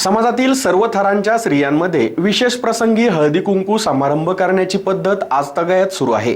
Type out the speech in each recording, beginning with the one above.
समाजातील सर्व थरांच्या स्त्रियांमध्ये विशेष प्रसंगी हळदी कुंकू समारंभ करण्याची पद्धत आजतागायत सुरू आहे.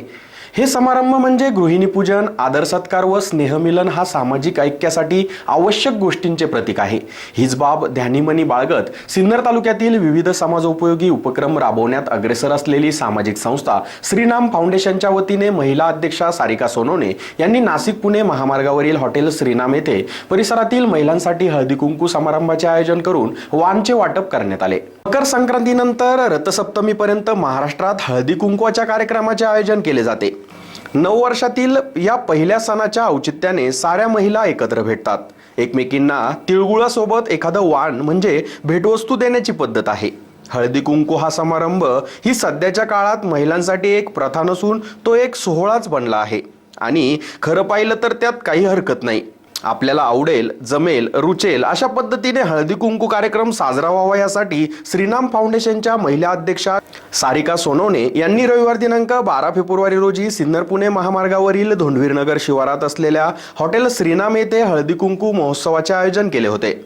हे समारंभ म्हणजे गृहिणीपूजन आदर सत्कार व स्नेहमिलन हा सामाजिक ऐक्यासाठी आवश्यक गोष्टींचे प्रतीक आहे. हीच बाब ध्यानीमनी बाळगत सिन्नर तालुक्यातील विविध समाजोपयोगी उपक्रम राबवण्यात अग्रेसर असलेली सामाजिक संस्था श्रीनाम फाउंडेशनच्या वतीने महिला अध्यक्षा सारिका सोनवणे यांनी नाशिक पुणे महामार्गावरील हॉटेल श्रीनाम येथे परिसरातील महिलांसाठी हळदी कुंकू समारंभाचे आयोजन करून वानचे वाटप करण्यात आले. मकर संक्रांतीनंतर रथसप्तमीपर्यंत महाराष्ट्रात हळदी कुंकवाच्या कार्यक्रमाचे आयोजन केले जाते. नऊ वर्षातील या पहिल्या सणाच्या औचित्याने साऱ्या महिला एकत्र भेटतात. एकमेकींना तिळगुळासोबत एखादं वाण म्हणजे भेटवस्तू देण्याची पद्धत आहे. हळदी कुंकू हा समारंभ ही सध्याच्या काळात महिलांसाठी एक प्रथा नसून तो एक सोहळाच बनला आहे. आणि खरं पाहिलं तर त्यात काही हरकत नाही. आपल्याला आवडेल जमेल रुचेल अशा पद्धतीने हळदी कुंकू कार्यक्रम साजरा व्हावा यासाठी श्रीनाम फाउंडेशनच्या महिला अध्यक्षा सारिका सोनवणे यांनी रविवार दिनांक बारा फेब्रुवारी रोजी सिन्नर पुणे महामार्गावरील धोंडवीरनगर शिवारात असलेल्या हॉटेल श्रीनाम येथे हळदी कुंकू महोत्सवाचे आयोजन केले होते.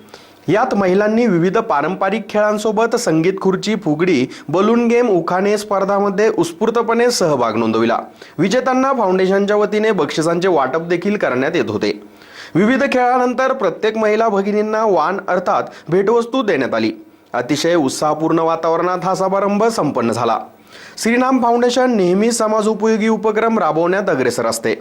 यात महिलांनी विविध पारंपरिक खेळांसोबत संगीत खुर्ची फुगडी बलून गेम उखाणे स्पर्धामध्ये उत्स्फूर्तपणे सहभाग नोंदविला. विजेत्यांना फाउंडेशनच्या वतीने बक्षिसांचे वाटप देखील करण्यात येत होते. विविध खेळानंतर प्रत्येक महिला भगिनींना वान अर्थात भेटवस्तू देण्यात आली. अतिशय उत्साहपूर्ण वातावरणात हा समारंभ संपन्न झाला. श्रीनाम फाउंडेशन नेहमी समाजोपयोगी उपक्रम राबवण्यात अग्रेसर असते.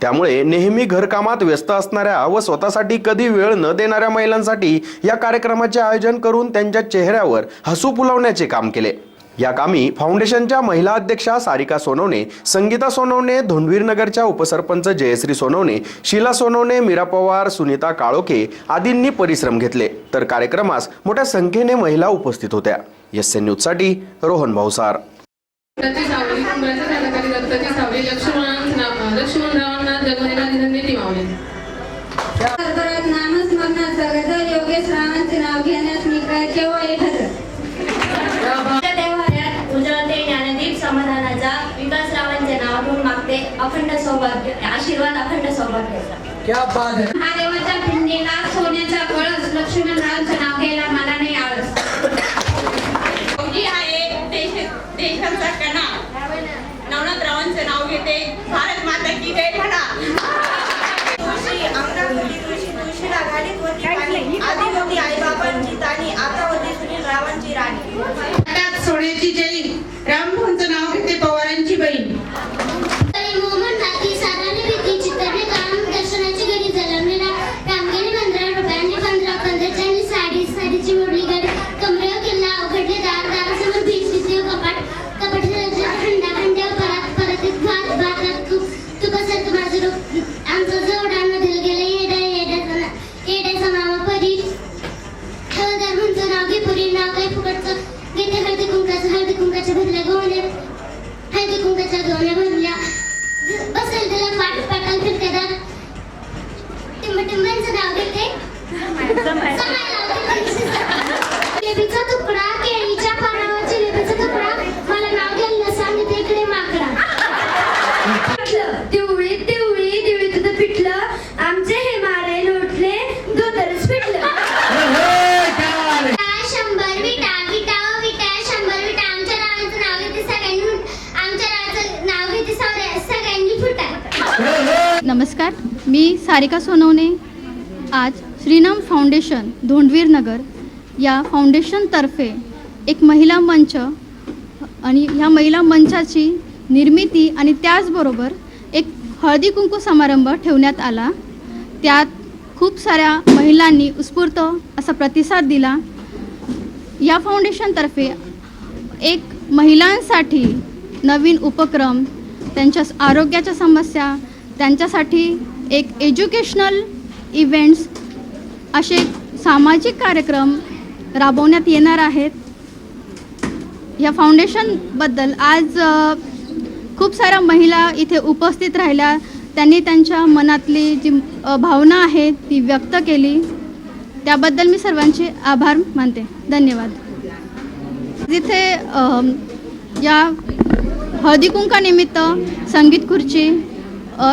त्यामुळे नेहमी घरकामात व्यस्त असणाऱ्या व स्वतःसाठी कधी वेळ न देणाऱ्या महिलांसाठी या कार्यक्रमाचे आयोजन करून त्यांच्या चेहऱ्यावर हसू फुलवण्याचे काम केले. या कामी फाउंडेशनच्या महिला अध्यक्षा सारिका सोनवणे संगीता सोनवणे धोंडवीरनगरच्या उपसरपंच जयश्री सोनवणे शीला सोनवणे मीरा पवार सुनीता काळोखे आदींनी परिश्रम घेतले. तर कार्यक्रमास मोठ्या संख्येने महिला उपस्थित होत्या. एस एन न्यूजसाठी रोहन भाऊसार. लक्ष्मण मागते अखंड सौभाग्य आशीर्वाद अखंड सौभाग्याचा महादेवाच्या पिंडीला सोन्याचा कळस लक्ष्मणरावांचं नाव घ्यायला मला नाही आवडत. फौजी आहे देश देशाचा कणा. नवनाथरावांचं नाव घेते. भारत माता की जय म्हणा तुळशी अंगणामध्ये तुळशी तुळशीला घालीत होती पाणी आधी होती आई बाबांची ताणी आता होती सुनील रावांची राणी. सोन्याची जैन रामभाऊंचं जिलेबीचा तुकडा केळीच्या पानावर जिलेबीचा तुकडा. मला नाव घ्यायला सांगितलं इकडे माकडा. दिवळी दिवळी दिवळी तुझं पिटलं आमचे हे मारे लोटले दोदरच पिटलं विटा, शंभर विटा विटा विटा शंभर विटा. आमच्या नावाचं नाव घेते सगळ्यांनी फुट- आमच्या नावाचं नाव घेते सगळ्या- सगळ्यांनी फुटा. नमस्कार मी सारिका सोनवणे. आज श्रीनाम फाउंडेशन धोंडवीर नगर या फाउंडेशनतर्फे एक महिला मंच आणि ह्या महिला मंचाची निर्मिती आणि त्याचबरोबर एक हळदी कुंकू समारंभ ठेवण्यात आला. त्यात खूप साऱ्या महिलांनी उत्स्फूर्त असा प्रतिसाद दिला. या फाउंडेशनतर्फे एक महिलांसाठी नवीन उपक्रम त्यांच्या आरोग्याच्या समस्या त्यांच्यासाठी एक एज्युकेशनल इव्हेंट्स असे सामाजिक कार्यक्रम राबवण्यात येणार आहेत. या फाउंडेशनबद्दल आज खूप साऱ्या महिला इथे उपस्थित राहिल्या. त्यांनी त्यांच्या मनातली जी भावना आहे ती व्यक्त केली. त्याबद्दल मी सर्वांचे आभार मानते. धन्यवाद. जिथे या हळदी निमित्त संगीत खुर्ची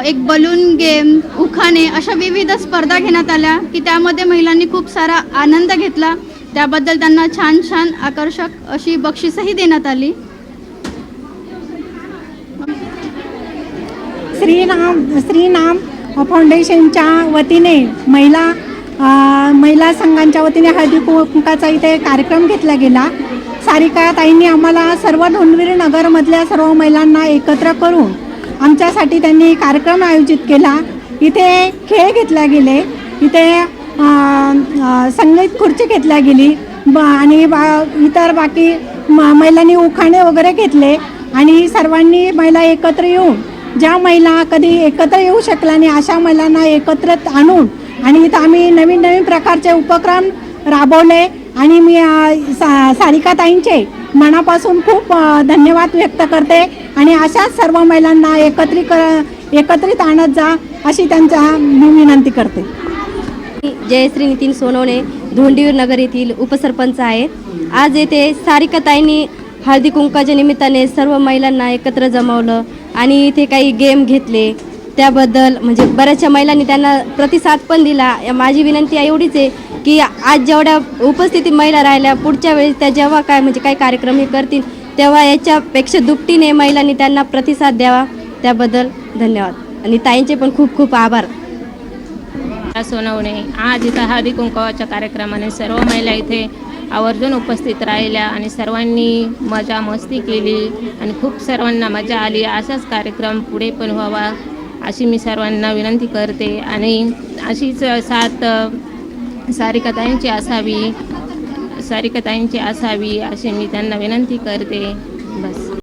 एक बलून गेम उखाणे अशा विविध स्पर्धा घेण्यात आल्या की त्यामध्ये महिलांनी खूप सारा आनंद घेतला. त्याबद्दल त्यांना छान छान आकर्षक अशी बक्षीसही देण्यात आली. श्रीराम श्रीनाम फाउंडेशनच्या वतीने महिला महिला संघांच्या वतीने हळदी कुंकाचा इथे कार्यक्रम घेतला गेला. सारिका ताईंनी आम्हाला सर्व धोनवीर नगरमधल्या सर्व महिलांना एकत्र करून आमच्यासाठी त्यांनी कार्यक्रम आयोजित केला. इथे खेळ घेतल्या गेले. इथे संगीत खुर्ची घेतल्या गेली. ब आणि बा इतर बाकी म महिलांनी उखाणे वगैरे घेतले. आणि सर्वांनी महिला एकत्र येऊन ज्या महिला कधी एकत्र येऊ शकल्या नाही अशा महिलांना एकत्र आणून आणि इथं आम्ही नवीन नवीन प्रकारचे उपक्रम राबवले. आणि मी सा सारिकाताईंचे मनापासून खूप धन्यवाद व्यक्त करते. आणि अशाच सर्व महिलांना एकत्रित एकत्रित आणत जा अशी त्यांचा मी विनंती करते. जयश्री नितीन सोनवणे धोंडीवीर नगर येथील उपसरपंच आहे. आज येथे सारिकाताईंनी हळदी कुंकाच्या निमित्ताने सर्व महिलांना एकत्र जमवलं आणि इथे काही गेम घेतले. त्याबद्दल म्हणजे बऱ्याचशा महिलांनी त्यांना प्रतिसाद पण दिला. या- माझी विनंती एवढीच आहे की आज जेवढ्या उपस्थिती महिला राहिल्या पुढच्या वेळेस त्या जेव्हा काय म्हणजे काही कार्यक्रम हे करतील तेव्हा याच्यापेक्षा दुपटीने महिलांनी त्यांना प्रतिसाद द्यावा. त्याबद्दल धन्यवाद. आणि ताईंचे पण खूप खूप आभार. सोनवणे आज इथं हळदी कुंकवाच्या कार्यक्रमाने सर्व महिला इथे आवर्जून उपस्थित राहिल्या आणि सर्वांनी मजा मस्ती केली आणि खूप सर्वांना मजा आली. असाच कार्यक्रम पुढे पण व्हावा अशी मी सर्वांना विनंती करते. आणि अशीच साथ सारिकाताईंची असावी सारिकाताईंची असावी अशी मी त्यांना विनंती करते. बस.